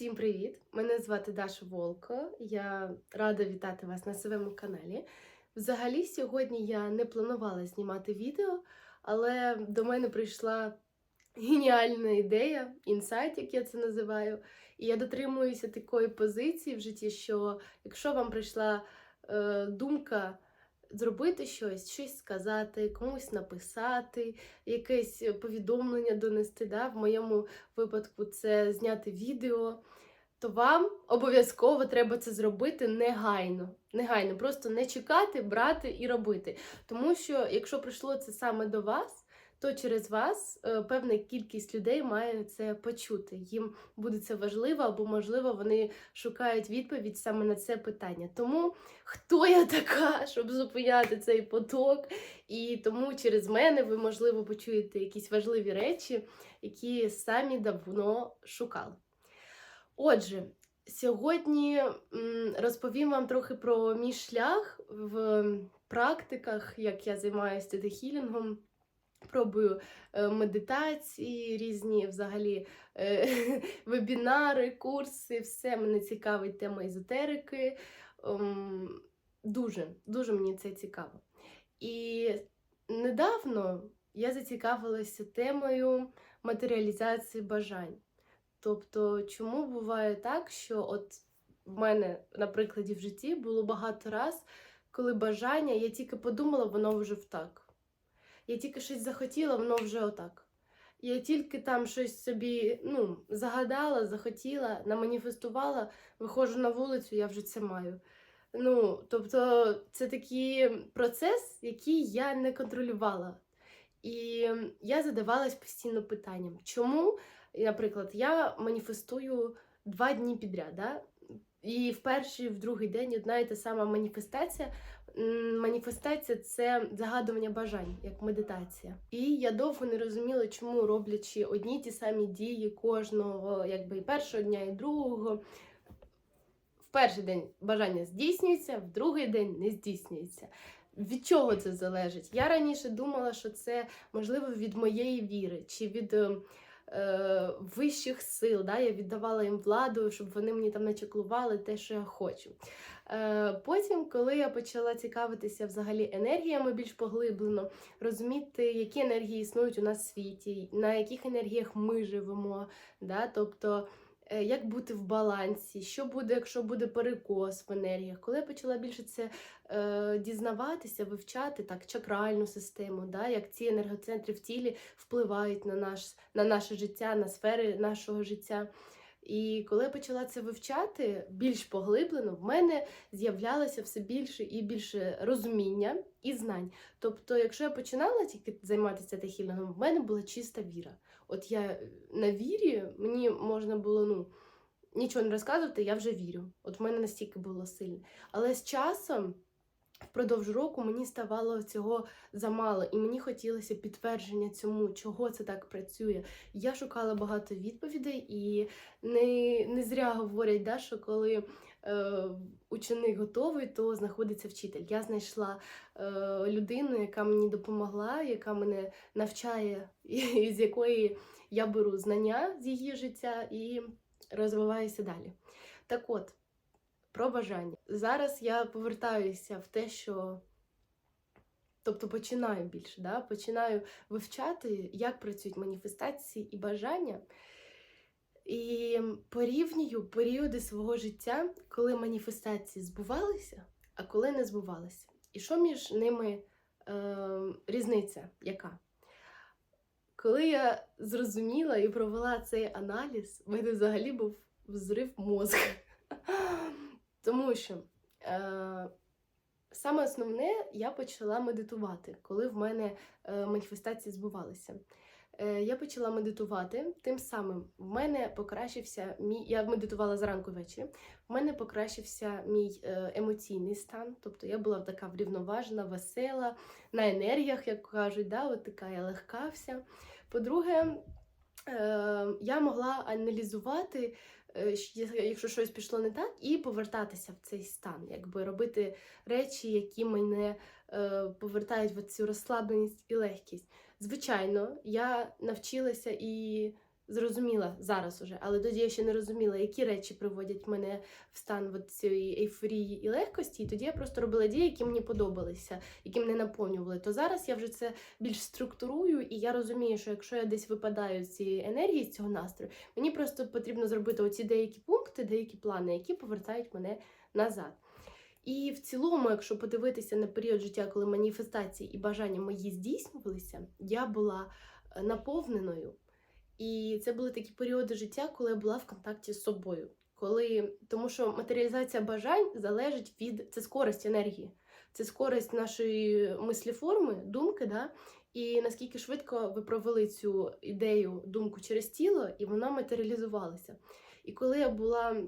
Всім привіт! Мене звати Даша Волко. Я рада вітати вас на своєму каналі. Взагалі, сьогодні я не планувала знімати відео, але до мене прийшла геніальна ідея, інсайт, як я це називаю. І я дотримуюся такої позиції в житті, що якщо вам прийшла е, думка зробити щось, щось сказати, комусь написати, якесь повідомлення донести, да? в моєму випадку це зняти відео, то вам обов'язково треба це зробити негайно. Негайно, просто не чекати, брати і робити. Тому що, якщо прийшло це саме до вас, то через вас е, певна кількість людей має це почути. Їм буде це важливо, або, можливо, вони шукають відповідь саме на це питання. Тому хто я така, щоб зупиняти цей поток? І тому через мене ви, можливо, почуєте якісь важливі речі, які самі давно шукали. Отже, сьогодні розповім вам трохи про мій шлях в практиках, як я займаюся тедехілінгом. Пробую е, медитації, різні взагалі е, вебінари, курси, все мене цікавить тема езотерики. Ем, Дуже, дуже мені це цікаво. І недавно я зацікавилася темою матеріалізації бажань. Тобто, чому буває так, що от в мене, на прикладі в житті, було багато раз, коли бажання, я тільки подумала, воно вже втак. Я тільки щось захотіла, воно вже отак. Я тільки там щось собі ну, загадала, захотіла, наманіфестувала, виходжу на вулицю, я вже це маю. Ну, тобто, це такий процес, який я не контролювала. І я задавалась постійно питанням, чому, наприклад, я маніфестую два дні підряд, да? і в перший, в другий день одна і та сама маніфестація. Маніфестація це загадування бажань, як медитація. І я довго не розуміла, чому роблячи одні ті самі дії кожного, якби і першого дня, і другого. В перший день бажання здійснюється, в другий день не здійснюється. Від чого це залежить? Я раніше думала, що це можливо від моєї віри чи від е, вищих сил. Да? Я віддавала їм владу, щоб вони мені там начеклували те, що я хочу. Е, потім, коли я почала цікавитися взагалі енергіями більш поглиблено, розуміти, які енергії існують у нас в світі, на яких енергіях ми живемо. Да? Тобто, як бути в балансі, що буде, якщо буде перекос в енергіях. Коли я почала більше це е, дізнаватися, вивчати так, чакральну систему, да, як ці енергоцентри в тілі впливають на, наш, на наше життя, на сфери нашого життя. І коли я почала це вивчати більш поглиблено, в мене з'являлося все більше і більше розуміння і знань. Тобто, якщо я починала тільки займатися техілінгом, в мене була чиста віра. От я е, на вірі, мені можна було ну, нічого не розказувати, я вже вірю. От в мене настільки було сильно. Але з часом, впродовж року, мені ставало цього замало, і мені хотілося підтвердження цьому, чого це так працює. Я шукала багато відповідей, і не, не зря говорять, да, що коли ученик готовий, то знаходиться вчитель. Я знайшла е, людину, яка мені допомогла, яка мене навчає, з якої я беру знання з її життя і розвиваюся далі. Так от, про бажання. Зараз я повертаюся в те, що. Тобто починаю більше, да? починаю вивчати, як працюють маніфестації і бажання. І порівнюю періоди свого життя, коли маніфестації збувалися, а коли не збувалися. І що між ними е, різниця яка? Коли я зрозуміла і провела цей аналіз, в мене взагалі був взрив мозку. Тому що е, саме основне я почала медитувати, коли в мене е, маніфестації збувалися. Е, я почала медитувати. Тим самим в мене покращився мій. Я медитувала зранку ввечері. В мене покращився мій е, емоційний стан. Тобто я була така врівноважена, весела, на енергіях, як кажуть, да, от така я легка вся. По-друге, е, я могла аналізувати, якщо щось пішло не так, і повертатися в цей стан, якби робити речі, які мене е, повертають в цю розслабленість і легкість. Звичайно, я навчилася і зрозуміла зараз уже, але тоді я ще не розуміла, які речі приводять мене в стан цієї ейфорії і легкості. І тоді я просто робила дії, які мені подобалися, які мене наповнювали. То зараз я вже це більш структурую, і я розумію, що якщо я десь випадаю з цієї енергії, з цього настрою, мені просто потрібно зробити оці деякі пункти, деякі плани, які повертають мене назад. І в цілому, якщо подивитися на період життя, коли маніфестації і бажання мої здійснювалися, я була е, наповненою. І це були такі періоди життя, коли я була в контакті з собою. Коли... Тому що матеріалізація бажань залежить від це скорость енергії, це скорость нашої мисліформи, думки, да? і наскільки швидко ви провели цю ідею, думку через тіло, і вона матеріалізувалася. І коли я була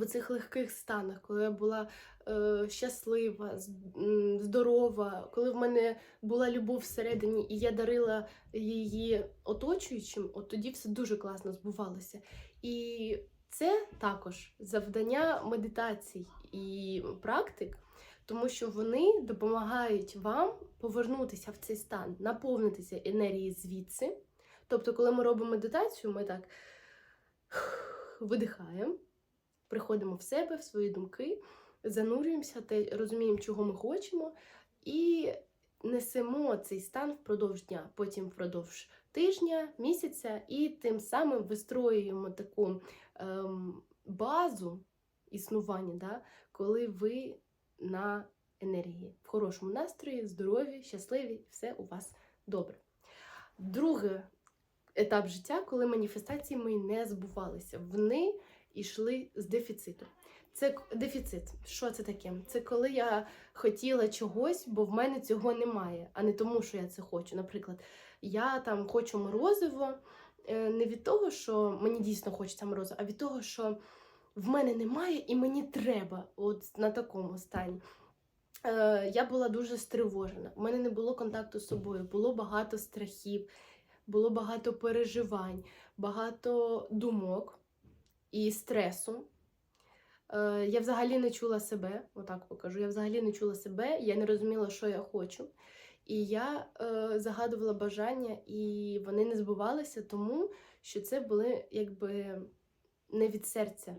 в цих легких станах, коли я була е, щаслива, здорова, коли в мене була любов всередині, і я дарила її оточуючим, от тоді все дуже класно збувалося. І це також завдання медитацій і практик, тому що вони допомагають вам повернутися в цей стан, наповнитися енергією звідси. Тобто, коли ми робимо медитацію, ми так видихаємо, приходимо в себе, в свої думки, занурюємося, те розуміємо, чого ми хочемо, і несемо цей стан впродовж дня, потім впродовж тижня, місяця, і тим самим вистроюємо таку ем, базу існування, да, коли ви на енергії, в хорошому настрої, здорові, щасливі, все у вас добре. Другий етап життя, коли маніфестації мої не збувалися, вони йшли з дефіциту. Це дефіцит. Що це таке? Це коли я хотіла чогось, бо в мене цього немає, а не тому, що я це хочу. Наприклад, я там хочу морозиво е, не від того, що мені дійсно хочеться морозиво, а від того, що в мене немає і мені треба, от на такому стані. Е, Я була дуже стривожена. У мене не було контакту з собою, було багато страхів, було багато переживань, багато думок і стресу. Е, Я взагалі не чула себе, отак покажу. Я взагалі не чула себе, я не розуміла, що я хочу. І я е, загадувала бажання, і вони не збувалися, тому що це були якби не від серця.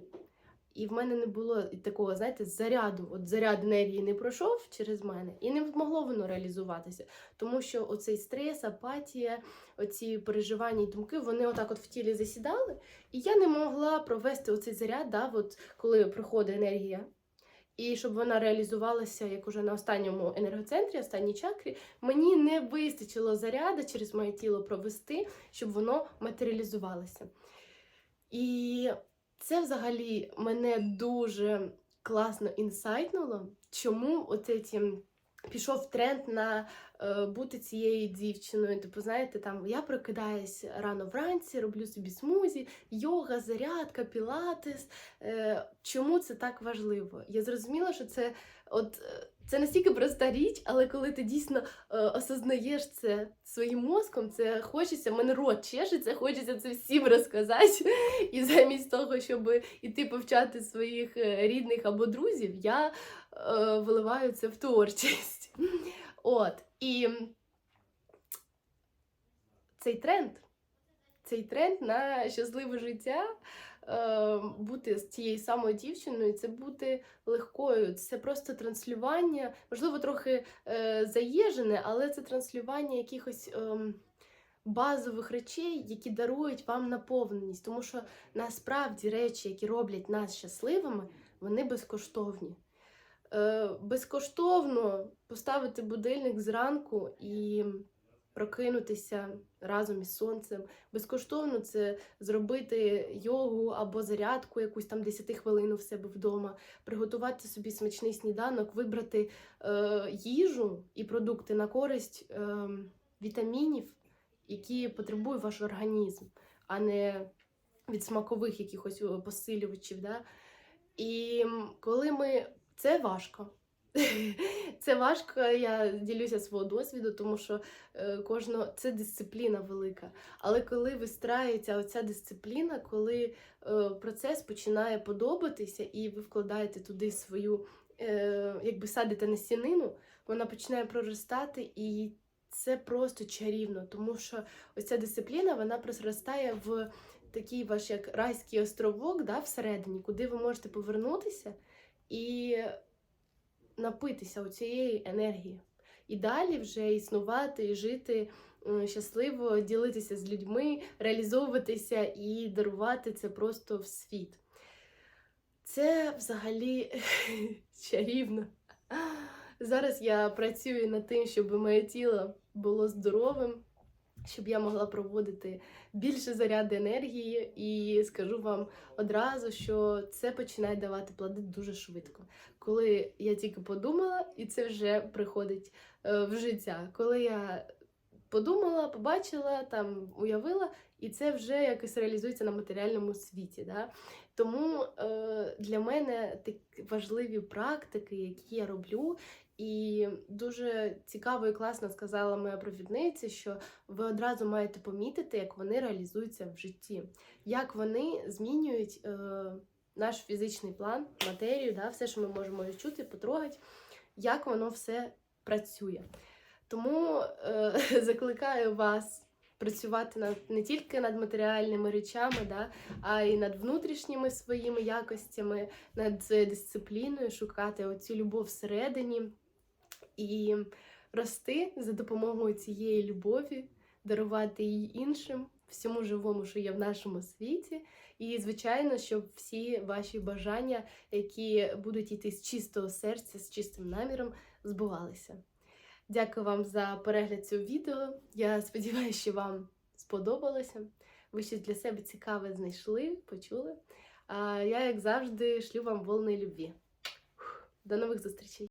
І в мене не було такого, знаєте, заряду. От заряд енергії не пройшов через мене, і не могло воно реалізуватися. Тому що оцей стрес, апатія, оці переживання і думки, вони отак от в тілі засідали, і я не могла провести оцей заряд, да, от коли приходить енергія. І щоб вона реалізувалася як уже на останньому енергоцентрі, останній чакрі, мені не вистачило заряду через моє тіло провести, щоб воно матеріалізувалося. І це взагалі мене дуже класно інсайтнуло, чому оце ті пішов тренд на е, бути цією дівчиною. Типу, знаєте, там я прокидаюсь рано вранці, роблю собі смузі, йога, зарядка, пілатес. Е, чому це так важливо? Я зрозуміла, що це от. Це настільки проста річ, але коли ти дійсно е, осознаєш це своїм мозком, це хочеться, мене рот чешеться, хочеться це всім розказати. І замість того, щоб іти повчати своїх е, рідних або друзів, я е, виливаю це в творчість. От. І цей тренд, цей тренд на щасливе життя. Е, Бути з тією самою дівчиною, це бути легкою, це просто транслювання, можливо, трохи е, заїжене, але це транслювання якихось ем, базових речей, які дарують вам наповненість. Тому що насправді речі, які роблять нас щасливими, вони безкоштовні. Е, безкоштовно поставити будильник зранку і прокинутися разом із сонцем. Безкоштовно це зробити йогу або зарядку, якусь там 10 хвилин в себе вдома, приготувати собі смачний сніданок, вибрати е, їжу і продукти на користь е, вітамінів, які потребує ваш організм, а не від смакових якихось посилювачів. Да? І коли ми. Це важко. Це важко, я ділюся свого досвіду, тому що е, кожного це дисципліна велика. Але коли вистраюється оця дисципліна, коли е, процес починає подобатися, і ви вкладаєте туди свою, е, якби садите насінину, вона починає проростати, і це просто чарівно, тому що ось ця дисципліна вона проростає в такий ваш як райський островок да, всередині, куди ви можете повернутися і напитися у цієї енергії. І далі вже існувати і жити щасливо, ділитися з людьми, реалізовуватися і дарувати це просто в світ. Це взагалі чарівно. Зараз я працюю над тим, щоб моє тіло було здоровим, щоб я могла проводити більше заряди енергії, і скажу вам одразу, що це починає давати плоди дуже швидко. Коли я тільки подумала, і це вже приходить е, в життя. Коли я подумала, побачила, там уявила, і це вже якось реалізується на матеріальному світі. Да? Тому е, для мене такі важливі практики, які я роблю. І дуже цікаво і класно сказала моя провідниця, що ви одразу маєте помітити, як вони реалізуються в житті, як вони змінюють е, наш фізичний план, матерію, да, все, що ми можемо відчути, потрогати, як воно все працює. Тому е, закликаю вас працювати над не тільки над матеріальними речами, да, а й над внутрішніми своїми якостями, над е, дисципліною, шукати оцю любов всередині і рости за допомогою цієї любові, дарувати її іншим, всьому живому, що є в нашому світі. І, звичайно, щоб всі ваші бажання, які будуть йти з чистого серця, з чистим наміром, збувалися. Дякую вам за перегляд цього відео. Я сподіваюся, що вам сподобалося. Ви щось для себе цікаве знайшли, почули. А я, як завжди, шлю вам волни любві. До нових зустрічей!